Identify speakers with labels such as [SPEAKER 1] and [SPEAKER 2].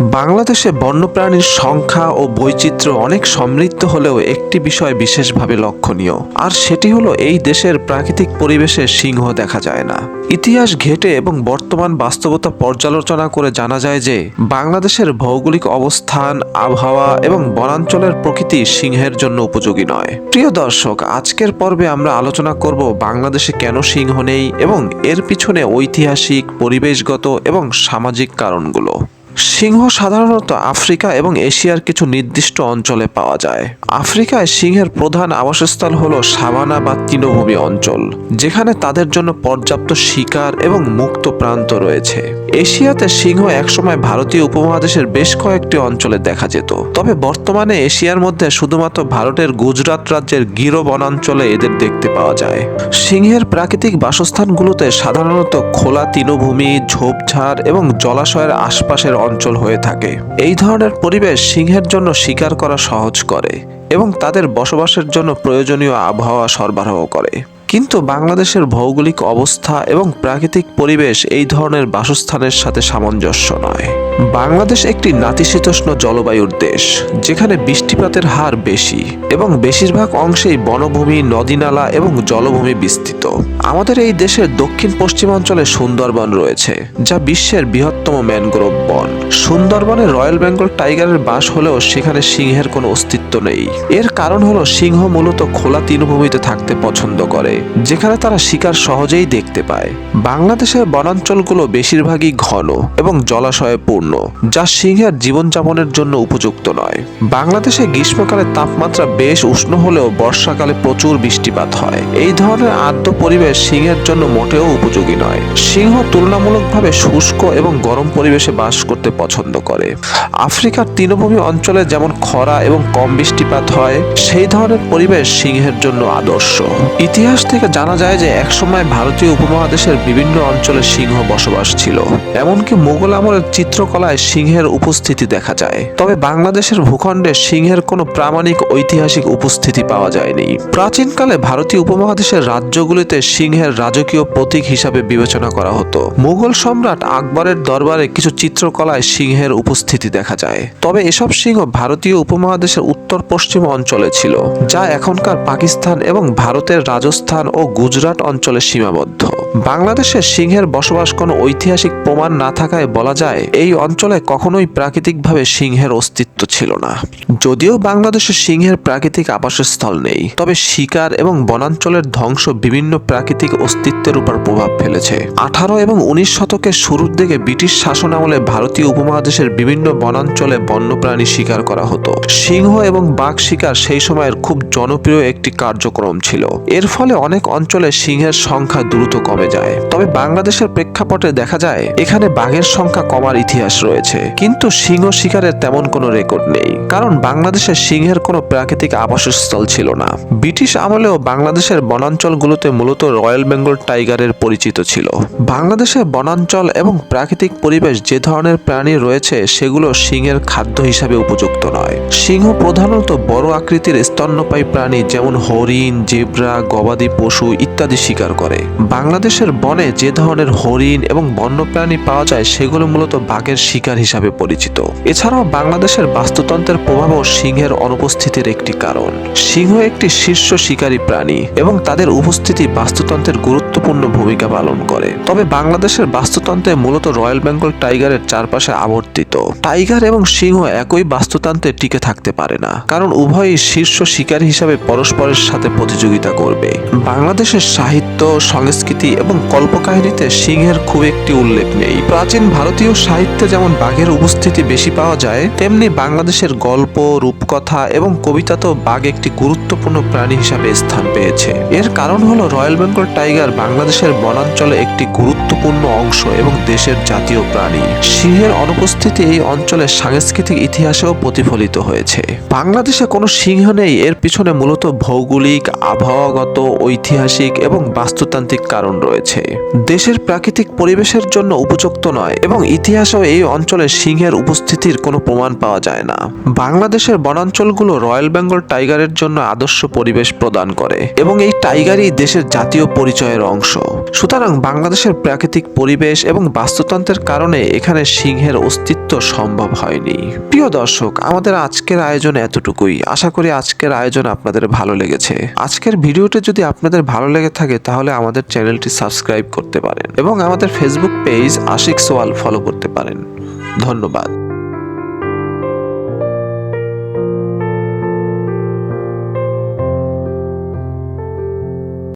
[SPEAKER 1] বাংলাদেশে বন্যপ্রাণীর সংখ্যা ও বৈচিত্র্য অনেক সমৃদ্ধ হলেও একটি বিষয় বিশেষভাবে লক্ষণীয়। আর সেটি হলো এই দেশের প্রাকৃতিক পরিবেশে সিংহ দেখা যায় না। ইতিহাস ঘেটে এবং বর্তমান বাস্তবতা পর্যালোচনা করে জানা যায় যে, বাংলাদেশের ভৌগোলিক অবস্থান, আবহাওয়া এবং বনাঞ্চলের প্রকৃতি সিংহের জন্য উপযোগী নয়। প্রিয় দর্শক, আজকের পর্বে আমরা আলোচনা করব বাংলাদেশে কেন সিংহ নেই এবং এর পিছনে ঐতিহাসিক, পরিবেশগত এবং সামাজিক কারণগুলো। সিংহ সাধারণত আফ্রিকা এবং এশিয়ার কিছু নির্দিষ্ট অঞ্চলে পাওয়া যায়। আফ্রিকায় সিংহের প্রধান আবাসস্থল হল সাভানা বা তৃণভূমি অঞ্চল, যেখানে তাদের জন্য পর্যাপ্ত শিকার এবং মুক্ত প্রান্ত রয়েছে। এশিয়াতে সিংহ একসময় ভারতীয় উপমহাদেশের বেশ কয়েকটি অঞ্চলে দেখা যেত। তবে বর্তমানে এশিয়ার মধ্যে শুধুমাত্র ভারতের গুজরাট রাজ্যের গিরো বনাঞ্চলে এদের দেখতে পাওয়া যায়। সিংহের প্রাকৃতিক বাসস্থানগুলোতে সাধারণত খোলা তৃণভূমি, ঝোপঝাড় এবং জলাশয়ের আশপাশের অঞ্চল হয়ে থাকে। এই ধরনের পরিবেশ সিংহের জন্য শিকার করা সহজ করে এবং তাদের বসবাসের জন্য প্রয়োজনীয় আবহাওয়া সরবরাহ করে। কিন্তু বাংলাদেশের ভৌগোলিক অবস্থা এবং প্রাকৃতিক পরিবেশ এই ধরনের বাসস্থানের সাথে সামঞ্জস্য নয়। বাংলাদেশ একটি নাতিশীতোষ্ণ জলবায়ুর দেশ, যেখানে বৃষ্টিপাতের হার বেশি এবং বেশিরভাগ অংশেই বনভূমি, নদীনালা এবং জলভূমি বিস্তৃত। আমাদের এই দেশের দক্ষিণ পশ্চিমাঞ্চলে সুন্দরবন রয়েছে, যা বিশ্বের বৃহত্তম ম্যানগ্রোভ বন। সুন্দরবনে রয়্যাল বেঙ্গল টাইগারের বাস হলেও সেখানে সিংহের কোনো অস্তিত্ব নেই। এর কারণ হলো সিংহ মূলত খোলা তৃণভূমিতে থাকতে পছন্দ করে। যেখানে তারা শিকার সহজেই দেখতে পায়। বাংলাদেশের বনাঞ্চলগুলো বেশিরভাগই ঘন এবং জলাশয়ে পূর্ণ, যা সিংহের জীবনযাপনের জন্য উপযুক্ত নয়। বাংলাদেশে গ্রীষ্মকালে তাপমাত্রা বেশ উষ্ণ হলেও বর্ষাকালে প্রচুর বৃষ্টিপাত হয়। এই ধরনের আর্দ্র পরিবেশ সিংহের জন্য মোটেও উপযোগী নয়। সিংহ তুলনামূলকভাবে শুষ্ক এবং গরম পরিবেশে বাস করতে পছন্দ করে। আফ্রিকার তৃণভূমি অঞ্চলে যেমন খরা এবং কম বৃষ্টিপাত হয়, সেই ধরনের পরিবেশ সিংহের জন্য আদর্শ। ইতিহাস থেকে জানা যায় যে একসময় ভারতীয় উপমহাদেশের বিভিন্ন অঞ্চলে সিংহ বসবাস ছিল। এমনকি মুঘল আমলের চিত্রকলায় সিংহের উপস্থিতি দেখা যায়। তবে বাংলাদেশের ভূখণ্ডে সিংহের কোনো প্রামাণিক ঐতিহাসিক উপস্থিতি পাওয়া যায়নি। প্রাচীনকালে ভারতীয় উপমহাদেশের রাজ্যগুলিতে সিংহের রাজকীয় প্রতীক হিসাবে বিবেচনা করা হতো। মুঘল সম্রাট আকবরের দরবারে কিছু চিত্রকলায় সিংহের উপস্থিতি দেখা যায়। তবে এসব সিংহ ভারতীয় উপমহাদেশের উত্তর পশ্চিম অঞ্চলে ছিল, যা এখনকার পাকিস্তান এবং ভারতের রাজস্থান ও গুজরাট অঞ্চলে সীমাবদ্ধ। বাংলাদেশে সিংহের বসবাস কোনো ঐতিহাসিক প্রমাণ না থাকায় বলা যায়, এই অঞ্চলে কখনোই প্রাকৃতিকভাবে সিংহের অস্তিত্ব ছিল না। যদিও বাংলাদেশে সিংহের প্রাকৃতিক আবাসস্থল নেই, তবে শিকার এবং বনাঞ্চলের ধ্বংস বিভিন্ন প্রাকৃতিক অস্তিত্বের উপর প্রভাব ফেলেছে। আঠারো এবং উনিশ শতকের শুরুর দিকে ব্রিটিশ শাসন আমলে ভারতীয় উপমহাদেশের বিভিন্ন বনাঞ্চলে বন্যপ্রাণী শিকার করা হতো। সিংহ এবং বাঘ শিকার সেই সময়ের খুব জনপ্রিয় একটি কার্যক্রম ছিল। এর ফলে অনেক অঞ্চলে সিংহের সংখ্যা দ্রুত কমে। যায়। তবে বাংলাদেশের প্রেক্ষাপটে দেখা যায়, এখানে বাঘের সংখ্যা কমার ইতিহাস রয়েছে। কিন্তু সিংহ শিকারের তেমন কোনো রেকর্ড নেই। কারণ বাংলাদেশে সিংহের কোনো প্রাকৃতিক আবাসস্থল ছিল না। ব্রিটিশ আমলেও বাংলাদেশের বনাঞ্চলগুলোতে মূলত রয়্যাল বেঙ্গল টাইগারের পরিচিত ছিল। বাংলাদেশের বনাঞ্চল এবং প্রাকৃতিক পরিবেশ যে ধরনের প্রাণী রয়েছে, সেগুলো সিংহের খাদ্য হিসাবে উপযুক্ত নয়। সিংহ প্রধানত বড় আকৃতির স্তন্যপায়ী প্রাণী যেমন হরিণ, জেব্রা, গবাদি পশু ইত্যাদি শিকার করে। বাংলাদেশের বনে যে ধরনের হরিণ এবং বন্যপ্রাণী পাওয়া যায়, সেগুলো মূলত বাঘের শিকার হিসাবে পরিচিত। এছাড়াও বাংলাদেশের বাস্তুতন্ত্রের প্রভাবও সিংহের অনুপস্থিতির একটি কারণ। সিংহ একটি শীর্ষ শিকারী প্রাণী এবং তাদের উপস্থিতি বাস্তুতন্ত্রের গুরুত্বপূর্ণ ভূমিকা পালন করে। তবে বাংলাদেশের বাস্তুতন্ত্রে মূলত রয়্যাল বেঙ্গল টাইগারের চারপাশে আবর্তিত। টাইগার এবং সিংহ একই বাস্তুতন্ত্রে টিকে থাকতে পারে না, কারণ উভয়ই শীর্ষ শিকারী হিসাবে পরস্পরের সাথে প্রতিযোগিতা করবে। বাংলাদেশের সাহিত্য, সংস্কৃতি এবং কল্পকাহিনীতে সিংহের খুব একটি উল্লেখ নেই। প্রাচীন ভারতীয় সাহিত্যে যেমন বাঘের উপস্থিতি বেশি পাওয়া যায়, তেমনি বাংলাদেশের গল্প, রূপকথা এবং কবিতাতেও বাঘ একটি গুরুত্বপূর্ণ প্রাণী হিসাবে স্থান পেয়েছে। এর কারণ হলো রয়্যাল বেঙ্গল টাইগার বাংলাদেশের বনাঞ্চলে একটি গুরুত্বপূর্ণ অংশ এবং দেশের জাতীয় প্রাণী। সিংহের অনুপস্থিতি এই অঞ্চলের সাংস্কৃতিক ইতিহাসেও প্রতিফলিত হয়েছে। বাংলাদেশে কোনো সিংহ নেই, এর পিছনে মূলত ভৌগোলিক, আবহাওয়াগত, ঐতিহাসিক এবং বাস্তুতান্ত্রিক কারণ রয়েছে। দেশের প্রাকৃতিক পরিবেশের জন্য উপযুক্ত নয় এবং ইতিহাসেও এই অঞ্চলে সিংহের উপস্থিতির কোনো প্রমাণ পাওয়া যায় না। বাংলাদেশের বনাঞ্চলগুলো রয়্যাল বেঙ্গল টাইগারের জন্য আদর্শ পরিবেশ প্রদান করে এবং এই টাইগারই দেশের জাতীয় পরিচয়ের অংশ। সুতরাং বাংলাদেশের প্রাকৃতিক পরিবেশ এবং বাস্তুতন্ত্রের কারণে এখানে সিংহের অস্তিত্ব সম্ভব হয়নি। প্রিয় দর্শক, আমাদের আজকের আয়োজন এতটুকুই। আশা করি আজকের আয়োজন আপনাদের ভালো লেগেছে। আজকের ভিডিওটি যদি আপনাদের ভালো লেগে থাকে, তাহলে আমাদের চ্যানেলটি সাবস্ক্রাইব করতে পারেন এবং আমাদের ফেসবুক পেজ আশিক সোয়াল ফলো করতে পারেন। ধন্যবাদ।